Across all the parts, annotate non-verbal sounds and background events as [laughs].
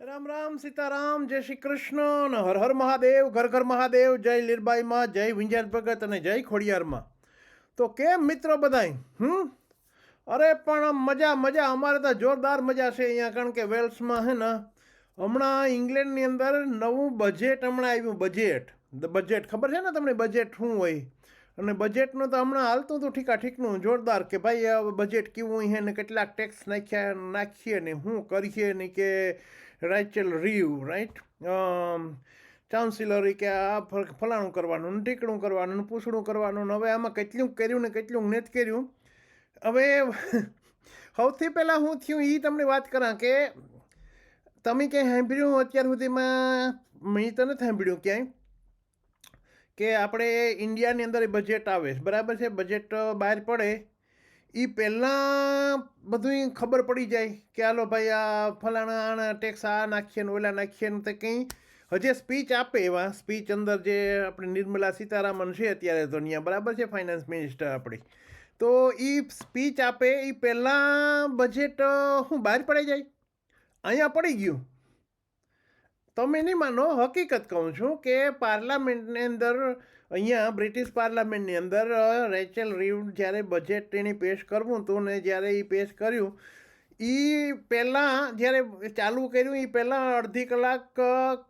રામ રામ સીતારામ, જય શ્રી કૃષ્ણ હર હર મહાદેવ, ઘર ઘર મહાદેવ, જય લીરબાઈમાં જય વિંજાર ભગત અને જય ખોડિયારમાં તો કેમ મિત્રો બધાય, હમ? અરે પણ મજા મજા, અમારે તો જોરદાર મજા છે અહીંયા, કારણ કે વેલ્સમાં હે ને, હમણાં ઇંગ્લેન્ડની અંદર નવું બજેટ હમણાં આવ્યું બજેટ બજેટ ખબર છે ને તમને બજેટ શું હોય? અને બજેટનું તો હમણાં હાલતું હતું ઠીકા ઠીકનું જોરદાર કે ભાઈ બજેટ કેવું છે ને, કેટલાક ટેક્સ નાખ્યા, નાખીએ ને શું કરીએ ને કે રાઇચલ રીવ રાઈટ ચાન્સેલરી કે આ ફલાણું કરવાનું ને ટીકણું કરવાનું ને પૂછડું કરવાનું ને હવે આમાં કેટલું કર્યું ને કેટલું નથી કર્યું? હવે [laughs] સૌથી પહેલાં હું થયું એ તમને વાત કરા કે તમે ક્યાંય સાંભળ્યું અત્યાર સુધીમાં? મેં તો નથી સાંભળ્યું ક્યાંય. કે આપણે ઇન્ડિયાની અંદર બજેટ આવે, બરાબર છે? બજેટ બહાર પડે. એ પહેલાં બધું ખબર પડી જાય કે હાલો ભાઈ આ ફલાણા આના ટેક્સ આ નાખીએ ને ઓલા નાખીએ ને તે કંઈ. હજે સ્પીચ આપે એવા. સ્પીચ અંદર જે આપણે નિર્મલા સીતારામન છે અત્યારે દુનિયા બરાબર છે ફાઇનાન્સ મિનિસ્ટર આપણી. તો એ સ્પીચ આપે એ પહેલાં બજેટ હું બહાર પડી જાય. અહીંયા પડી ગયું. તમે નહીં માનો, હકીકત કહું છું કે પાર્લામેન્ટની અંદર અહીંયા બ્રિટિશ પાર્લામેન્ટની અંદર રેચલ રિવડ જ્યારે બજેટ એની પેશ કરવું હતું ને જ્યારે એ પેશ કર્યું એ પહેલાં જ્યારે ચાલુ કર્યું એ પહેલાં અડધી કલાક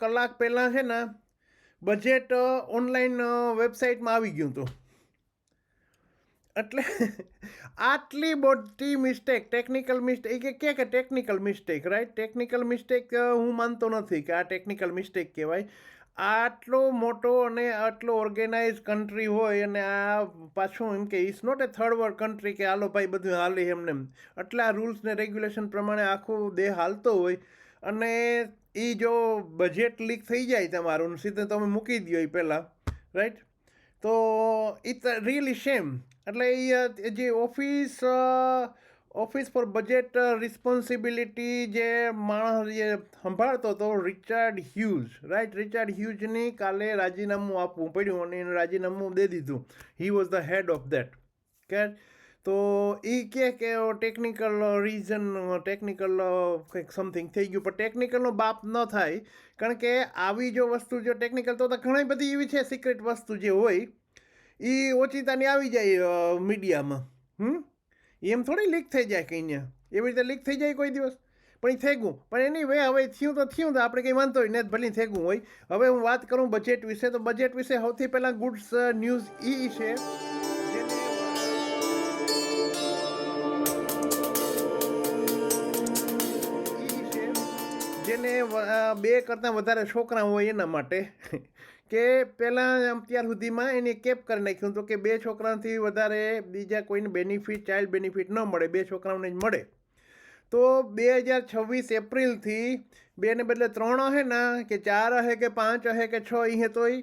કલાક પહેલાં છે ને બજેટ ઓનલાઈન વેબસાઇટમાં આવી ગયું હતું. એટલે આટલી મોટી મિસ્ટેક ટેકનિકલ મિસ્ટેક એ કે કે technical mistake right technical mistake હું માનતો નથી કે આ ટેકનિકલ મિસ્ટેક કહેવાય. આટલો મોટો અને આટલો ઓર્ગેનાઇઝ કન્ટ્રી હોય અને આ પાછું એમ કે it's not a third world country કે હાલો ભાઈ બધું હાલે એમને એમ. આટલા રૂલ્સ ને રેગ્યુલેશન પ્રમાણે આખો દેહ હાલતો હોય અને એ જો બજેટ લીક થઈ જાય તમારું, સીધે તમે મૂકી દો એ પહેલાં રાઈટ તો ઇટ રિયલી શેમ એટલે એ જે office office for budget responsibility જે માણસ જે સંભાળતો હતો, રિચાર્ડ હ્યુઝ. રાઈટ રિચાર્ડ હ્યુઝની કાલે રાજીનામું આપવું પડ્યું અને એને રાજીનામું દે દીધું. He was the head of that કે તો એ કહે કે ટેકનિકલ રીઝન ટેકનિકલ કંઈક સમથિંગ થઈ ગયું. પણ ટેકનિકલનો બાપ ન થાય, કારણ કે આવી જો વસ્તુ જો ટેકનિકલ તો ઘણી બધી એવી છે સિક્રેટ વસ્તુ જે હોય એ ઓચિતાની આવી જાય મીડિયામાં. હમ? એમ થોડી લીક થઈ જાય કંઈ ને એવી રીતે લીક થઈ જાય કોઈ દિવસ. પણ એ થઈ ગયું પણ એની વે હવે થયું તો થયું તો આપણે કંઈ વાંધો હોય ને ભલે થઈ હોય. હવે હું વાત કરું બજેટ વિશે, તો બજેટ વિશે સૌથી પહેલાં ગુડ્સ ન્યૂઝ ઈ છે. જેને બે કરતાં વધારે છોકરા હોય એના માટે. કે પહેલાં અત્યાર સુધીમાં એને કેપ કરી નાખ્યું તો કે બે છોકરાથી વધારે બીજા કોઈને બેનિફિટ ચાઇલ્ડ બેનિફિટ ન મળે, બે છોકરાઓને જ મળે. તો બે હજાર છવ્વીસ એપ્રિલથી બેને બદલે ત્રણ હે ને, કે ચાર હે કે પાંચ હે કે છ અહીં તોય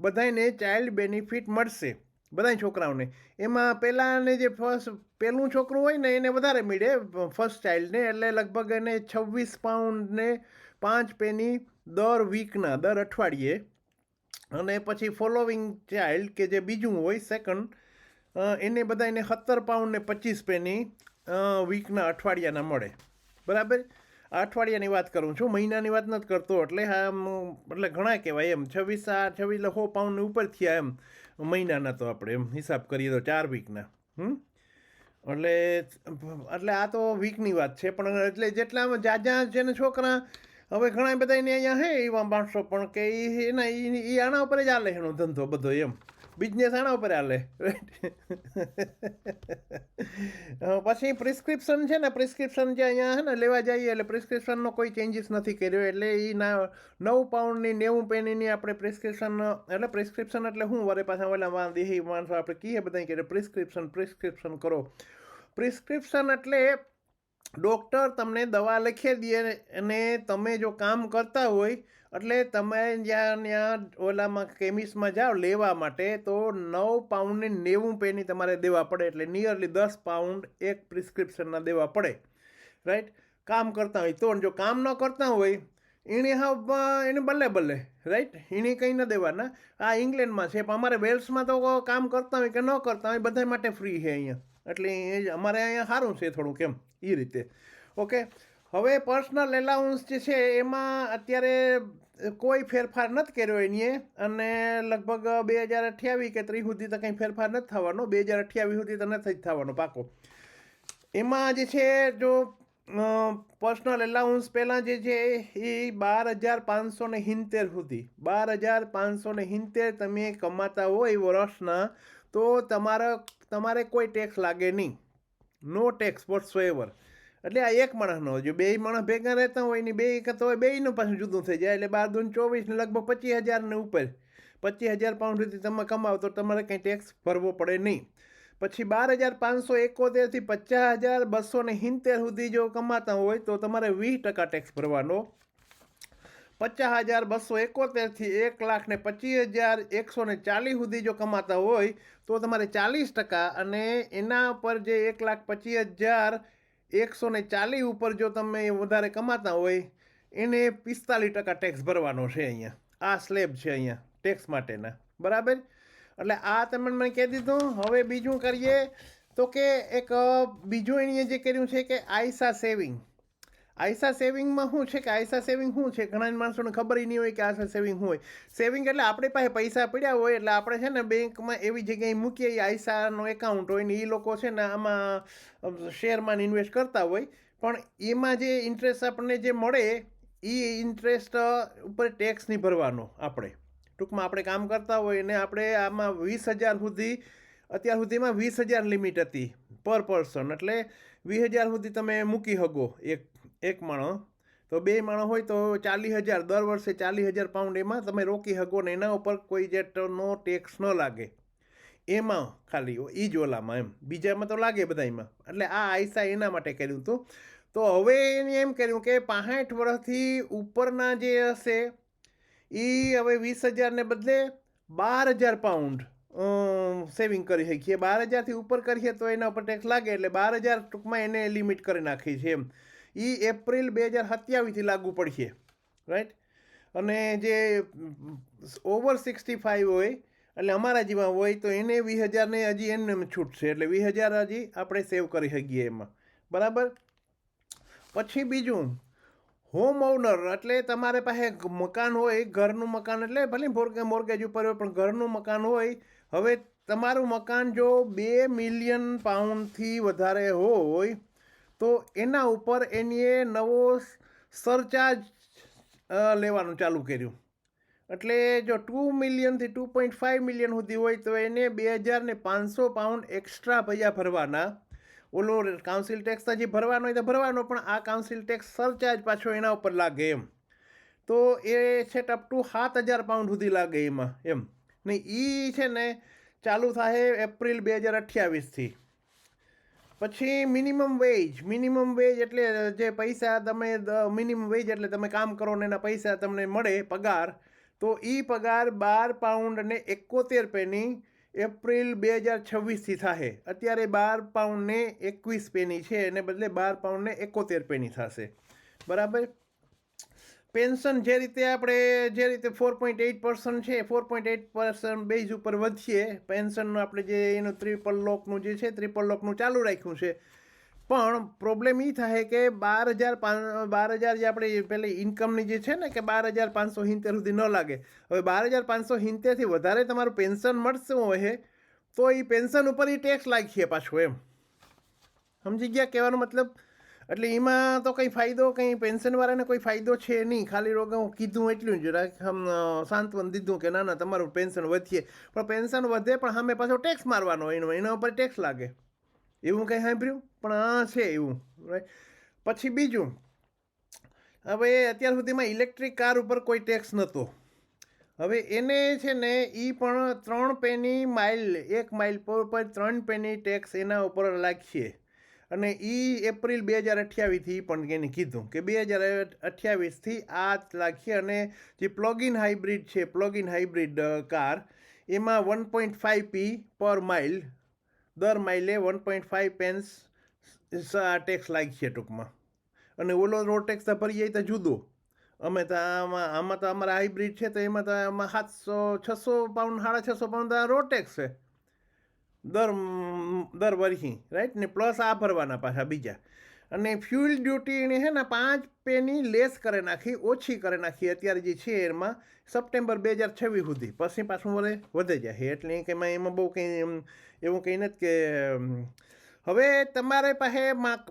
બધાને ચાઇલ્ડ બેનિફિટ મળશે, બધાય છોકરાઓને. એમાં પહેલાંને જે ફર્સ્ટ પહેલું છોકરું હોય ને એને વધારે મળે ફર્સ્ટ ચાઇલ્ડને એટલે લગભગ એને છવ્વીસ પાઉન્ડને પાંચ પેની દર વીકના દર અઠવાડિયે અને પછી ફોલોવિંગ ચાઇલ્ડ કે જે બીજું હોય સેકન્ડ એને બધા એને સત્તર પાઉન્ડ ને પચીસ પેની વીકના અઠવાડિયાના મળે. બરાબર? અઠવાડિયાની વાત કરું છું. મહિનાની વાત નથી કરતો એટલે આમ, એટલે ઘણા કહેવાય એમ. છવ્વીસ આ, છવ્વીસ એટલે સો પાઉન્ડની ઉપર થયા એમ. મહિનાના તો આપણે એમ હિસાબ કરીએ તો ચાર વીકના હમ? એટલે એટલે આ તો વીકની વાત છે. પણ એટલે જેટલા જ્યાં છે ને છોકરા હવે ઘણા બધા એને અહીંયા હે, એવા માણસો પણ કે એના એ આના ઉપર જ આલે એનો ધંધો બધો એમ. બિઝનેસ આના ઉપર આલે [laughs] પછી પ્રિસ્ક્રિપ્શન છે ને પ્રિસ્ક્રિપ્શન જે અહીંયા હે ને, લેવા જઈએ એટલે પ્રિસ્ક્રિપ્શનનો કોઈ ચેન્જીસ નથી કર્યો એટલે એ ના, નવ પાઉન્ડની નેવું પેનીની આપણે પ્રિસ્ક્રિપ્શન એટલે પ્રિસ્ક્રિપ્શન એટલે હું વરે પાછા ઓલા દેહી માણસો આપણે કહીએ બધા કે પ્રિસ્ક્રિપ્શન પ્રિસ્ક્રિપ્શન કરો. પ્રિસ્ક્રિપ્શન એટલે ડૉક્ટર તમને દવા લખી દે અને તમે જો કામ કરતા હોય, એટલે તમે જ્યાં ત્યાં ઓલામાં કેમિસ્ટમાં જાઓ લેવા માટે, તો નવ પાઉન્ડને નેવું પેની તમારે દેવા પડે, એટલે નિયરલી દસ પાઉન્ડ એક પ્રિસ્ક્રિપ્શનના દેવા પડે. રાઈટ કામ કરતા હોય. તો જો કામ ન કરતા હોય એણે હા એને બલ્લે બલ્લે. રાઈટ એણે કંઈ ન દેવાના. આ ઇંગ્લેન્ડમાં છે, પણ અમારે વેલ્સમાં તો કામ કરતા હોય કે ન કરતા હોય બધા માટે ફ્રી છે અહીંયા. એટલે અમારે અહીંયા સારું છે થોડુંક એમ એ રીતે. ઓકે, હવે પર્સનલ એલાઉન્સ જે છે એમાં અત્યારે કોઈ ફેરફાર નથી કર્યો એની અને લગભગ બે હજાર અઠ્યાવીસ કે ત્રીસ સુધી તો કંઈ ફેરફાર નથી થવાનો, બે હજાર અઠ્યાવીસ સુધી તો નથી થવાનો પાકો. એમાં જે છે જો પર્સનલ એલાઉન્સ પહેલાં જે છે એ બાર હજાર પાંચસો ને હિંતેર સુધી, બાર હજાર પાંચસો ને તમે કમાતા હોય વર્ષના તો તમારા, તમારે કોઈ ટેક્સ લાગે નહીં. નો ટેક્સ વોટ્સ એવર એટલે આ એક માણસનો જો બે માણસ ભેગા રહેતા હોય ને બે કરતા હોય, બેયનું પાછું જુદું થઈ જાય. એટલે બાર દૂન ચોવીસ ને લગભગ પચીસ હજારને ઉપર. પચીસ હજાર પાઉન્ડ સુધી તમે કમાવો તો તમારે કંઈ ટેક્સ ભરવો પડે નહીં. પછી બાર હજાર પાંચસો એકોતેરથી પચાસ હજાર બસો ને સિત્તેર સુધી જો કમાતા હોય તો તમારે વીસ ટકા ટેક્સ ભરવાનો પચાસ હજાર બસો એકોતેરથી એક લાખ ને પચીસ હજાર એકસો ને ચાલીસ સુધી જો કમાતા હોય, તો તમારે ચાલીસ ટકા અને એના ઉપર જે એક લાખ પચીસ હજાર એકસો ને ચાલીસ ઉપર જો તમે વધારે કમાતા હોય, એને પિસ્તાલીસ ટકા ટેક્સ ભરવાનો છે અહીંયા. આ સ્લેબ છે અહીંયા ટેક્સ માટેના. બરાબર? એટલે આ તમે મને કહી દીધું. હવે બીજું કરીએ તો કે એક બીજું એણીએ જે કર્યું છે કે આઈસા સેવિંગ આઈસા સેવિંગમાં શું છે કે આઈસા સેવિંગ શું છે? ઘણા માણસોને ખબર નહીં હોય કે આઈસા સેવિંગ હોય. સેવિંગ એટલે આપણી પાસે પૈસા પડ્યા હોય એટલે આપણે છે ને બેંકમાં એવી જગ્યાએ મૂકીએ આયસાનો એકાઉન્ટ હોય ને એ લોકો છે ને આમાં શેરમાં ઇન્વેસ્ટ કરતા હોય. પણ એમાં જે ઇન્ટરેસ્ટ આપણને જે મળે એ ઇન્ટરેસ્ટ ઉપર ટેક્સ નહીં ભરવાનો આપણે. ટૂંકમાં આપણે કામ કરતા હોય ને આપણે આમાં વીસ હજાર સુધી, અત્યાર સુધીમાં વીસ હજાર લિમિટ હતી પર પર્સન એટલે વીસ હજાર સુધી તમે મૂકી શકો એક એક માણો તો બે માણો હોય તો ચાલીસ હજાર, દર વર્ષે ચાલીસ હજાર પાઉન્ડ એમાં તમે રોકી શકો ને એના ઉપર કોઈ જેટનો ટેક્સ ન લાગે. એમાં ખાલી એ જ ઓલામાં એમ. બીજામાં તો લાગે બધામાં એટલે આ આઈસા એના માટે કર્યું હતું તો હવે એને એમ કર્યું કે પાંસઠ વર્ષથી ઉપરના જે હશે એ હવે વીસ હજારને બદલે બાર હજાર પાઉન્ડ સેવિંગ કરી શકીએ. બાર હજારથી ઉપર કરીએ તો એના ઉપર ટેક્સ લાગે, એટલે બાર હજાર ટૂંકમાં એને લિમિટ કરી નાખી છે એમ. એ એપ્રિલ બે હજાર સત્યાવીસથી લાગુ પડશે રાઈટ અને જે ઓવર સિક્સટી ફાઇવ હોય, એટલે અમારા જેવા હોય, તો એને વીસ હજારને હજી એને છૂટશે, એટલે વીસ હજાર હજી આપણે સેવ કરી શકીએ એમાં, બરાબર? પછી બીજું હોમ ઓનર એટલે તમારે પાસે મકાન હોય, ઘરનું મકાન, એટલે ભલે મોર્ગે મોર્ગેજ ઉપર હોય, પણ ઘરનું મકાન હોય, હવે તમારું મકાન જો બે મિલિયન પાઉન્ડથી વધારે હોય તો એના ઉપર એનીએ નવો સરચાર્જ લેવાનું ચાલુ કર્યું. એટલે જો ટુ મિલિયનથી ટુ પોઈન્ટ ફાઇવ મિલિયન સુધી હોય તો એને બે હજાર ને પાંચસો પાઉન્ડ એક્સ્ટ્રા પૈસા ભરવાના. ઓલો કાઉન્સિલ ટેક્સ હજી ભરવાનો હોય તો ભરવાનો, પણ આ કાઉન્સિલ ટેક્સ સરચાર્જ પાછો એના ઉપર લાગે એમ. તો એ છે અપ ટુ સાત હજાર પાઉન્ડ સુધી લાગે એમાં એમ. ને એ છે ને ચાલુ થાય એપ્રિલ બે હજાર અઠ્યાવીસથી પછી મિનિમમ વેજ મિનિમમ વેજ એટલે જે પૈસા તમે મિનિમમ વેજ એટલે તમે કામ કરો ને એના પૈસા તમને મળે પગાર, તો એ પગાર બાર પાઉન્ડ અને એકોતેર પેની એપ્રિલ બે હજાર છવ્વીસથી થશે અત્યારે બાર પાઉન્ડને એકવીસ પેની છે, એને બદલે બાર પાઉન્ડને એકોતેર પેની થશે. બરાબર? પેન્શન જે રીતે આપણે જે રીતે ફોર પોઈન્ટ એઇટ પર્સન્ટ છે four point eight percent base ઉપર વધીએ, પેન્શનનું આપણે જે એનું ત્રિપલ લોકનું જે છે ત્રિપલ લોકનું ચાલુ રાખ્યું છે. પણ પ્રોબ્લેમ એ થાય કે બાર હજાર બાર હજાર જે આપણે પેલી ઇન્કમની જે છે ને કે બાર હજાર પાંચસો સિત્તેર સુધી ન લાગે. હવે બાર હજાર પાંચસો સિત્તેરથી વધારે તમારું પેન્શન મળશે હોય તો એ પેન્શન ઉપર એ ટેક્સ લાગીએ પાછું એમ. સમજી ગયા? કહેવાનો મતલબ એટલે એમાં તો કંઈ ફાયદો, કંઈ પેન્શનવાળાને કોઈ ફાયદો છે નહીં. ખાલી રોગ હું કીધું એટલું જ. આમ સાંત્વન દીધું કે ના ના, તમારું પેન્શન વધીએ. પણ પેન્શન વધે પણ સામે પાછો ટેક્સ મારવાનો એનો, એના ઉપર ટેક્સ લાગે. એવું કંઈ સાંભળ્યું? પણ આ છે એવું. રાઈટ પછી બીજું. હવે અત્યાર સુધીમાં ઇલેક્ટ્રિક કાર ઉપર કોઈ ટેક્સ નહોતો. હવે એને છે ને એ પણ ત્રણ પેની માઇલ એક માઇલ પર પર ત્રણ પેની ટેક્સ એના ઉપર લાગશે અને એ એપ્રિલ બે હજાર અઠ્યાવીસથી પણ એને કીધું કે બે હજાર અઠ્યાવીસથી આ લાગશે અને જે પ્લગઇન હાઇબ્રિડ છે પ્લોગિન હાઇબ્રિડ કાર, એમાં one point five p per mile દર માઇલે one point five pence tax લાગશે ટૂંકમાં. અને ઓલો રોડ ટેક્સ તો ભરીએ તો જુદો. અમે તો આમાં આમાં તો અમારા હાઇબ્રિડ છે તો એમાં તો આમાં સાતસો, છસો પાઉન્ડ સાડા છસો પાઉન્ડ રોડ ટેક્સ છે. દર દર વર્ષી રાઈટ ને પ્લસ આ ભરવાના પાછા બીજા. અને ફ્યુલ ડ્યુટી એણે છે ને પાંચ પેની લેસ કરી નાખી, ઓછી કરી નાખી અત્યારે જે છે એમાં સપ્ટેમ્બર બે હજાર છવ્વીસ સુધી. પછી પાછું વળે વધે જાય એટલે કે એમાં એમાં બહુ કંઈ એવું કંઈ નથી કે હવે તમારે પાસે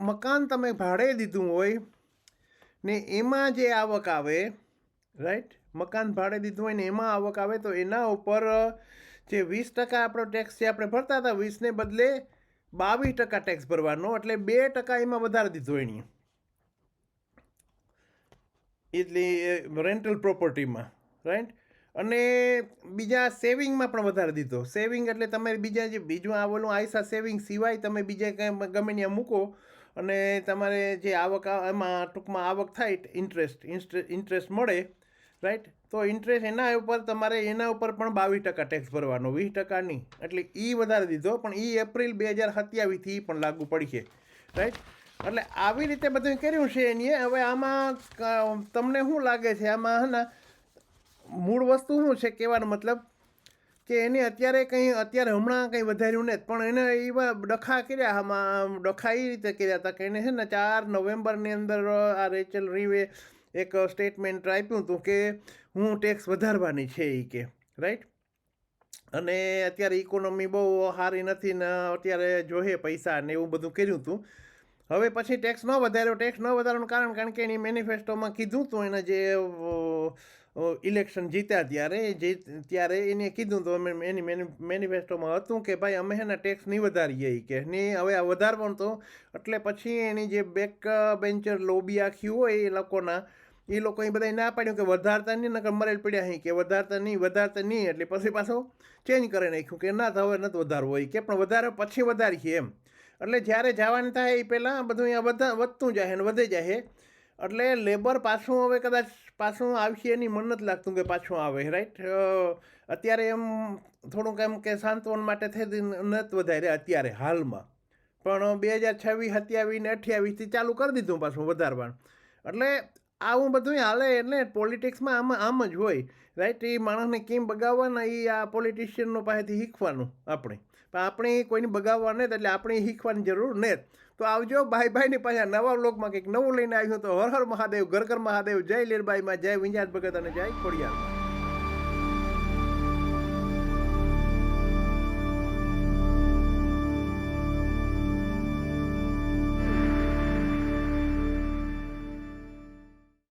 મકાન તમે ભાડે દીધું હોય ને એમાં જે આવક આવે રાઈટ મકાન ભાડે દીધું હોય ને એમાં આવક આવે તો એના ઉપર જે વીસ ટકા આપણો ટેક્સ જે આપણે ભરતા હતા, વીસને બદલે બાવીસ ટકા ટેક્સ ભરવાનો, એટલે બે ટકા એમાં વધારે દીધો એની એટલે રેન્ટલ પ્રોપર્ટીમાં રાઈટ અને બીજા સેવિંગમાં પણ વધારે દીધો. સેવિંગ એટલે તમે બીજા જે બીજું આ ઓલું આયસા સેવિંગ સિવાય તમે બીજે કંઈ ગમે ત્યાં મૂકો અને તમારે જે આવક એમાં ટૂંકમાં આવક થાય ઇન્ટરેસ્ટ ઇન્ટરેસ્ટ મળે રાઈટ તો ઇન્ટરેસ્ટ એના ઉપર, તમારે એના ઉપર પણ બાવીસ ટકા ટેક્સ ભરવાનો, વીસ ટકાની એટલે એ વધારે દીધો, પણ એ એપ્રિલ બે હજાર સત્યાવીસથી પણ લાગુ પડશે રાઈટ એટલે આવી રીતે બધું કર્યું છે એની. હવે આમાં તમને શું લાગે છે? આમાં હે ને, મૂળ વસ્તુ શું છે કહેવાનો મતલબ? કે એને અત્યારે કંઈ, અત્યારે હમણાં કંઈ વધાર્યું નથી. પણ એને એવા ડખા કર્યા, આમાં ડખા એ રીતે કર્યા હતા કે એને છે ને ચાર નવેમ્બરની અંદર આ રેચલ રીવે એક સ્ટેટમેન્ટ આપ્યું હતું કે હું ટેક્સ વધારવાની છે એ કે રાઈટ અને અત્યારે ઇકોનોમી બહુ સારી નથી ને અત્યારે જોહે પૈસા ને એવું બધું કર્યું હતું હવે પછી ટેક્સ ન વધાર્યો. ટેક્સ ન વધારવાનું કારણ કારણ કે એની મેનિફેસ્ટોમાં કીધું હતું એને જે ઇલેક્શન જીત્યા ત્યારે, જે ત્યારે એને કીધું હતું અમે એની મેનિફેસ્ટોમાં હતું કે ભાઈ અમે એના ટેક્સ નહીં વધારીએ કે. નહીં હવે આ વધારવાનું તો, એટલે પછી એની જે બેક બેન્ચર લોબી આખી હોય એ લોકોના એ લોકો એ બધા ના પાડ્યું કે વધારતા નહીં, નકર મરેલ પડ્યા અહીં કે વધારતા નહીં વધારતા નહીં, એટલે પછી પાછો ચેન્જ કરી નાખ્યું કે ના થવે નથી વધારવું હોય કે પણ વધારે પછી વધારીએ એમ. એટલે જ્યારે જવાનું થાય એ પહેલાં બધું અહીંયા વધા, વધતું જાય અને વધે જાય. એટલે લેબર પાછું હવે કદાચ પાછું આવશે એની મન નથી લાગતું કે પાછું આવે રાઈટ અત્યારે એમ થોડુંક એમ કે સાંત્વન માટે થઈ નથી વધારે અત્યારે હાલમાં. પણ બે હજાર છવ્વીસ, સત્યાવીસ ને અઠ્યાવીસથી ચાલુ કરી દીધું પાછું વધારવાનું. એટલે આવું બધું હાલે એટલે પોલિટિક્સમાં આમાં, આમ જ હોય રાઈટ એ માણસને કેમ બગાવવાના? એ આ પોલિટિશિયનનો પાસેથી શીખવાનું આપણે. પણ આપણે કોઈને બગાવવા નથી એટલે આપણે શીખવાની જરૂર નહીં તો આવજો ભાઈ ભાઈની પાછા નવા લોકમાં કંઈક નવું લઈને આવ્યું તો હર હર મહાદેવ, ઘર ઘર મહાદેવ, જય લીરબાઈમાં જય વિંજાત ભગત અને જય ખોડિયારમાં.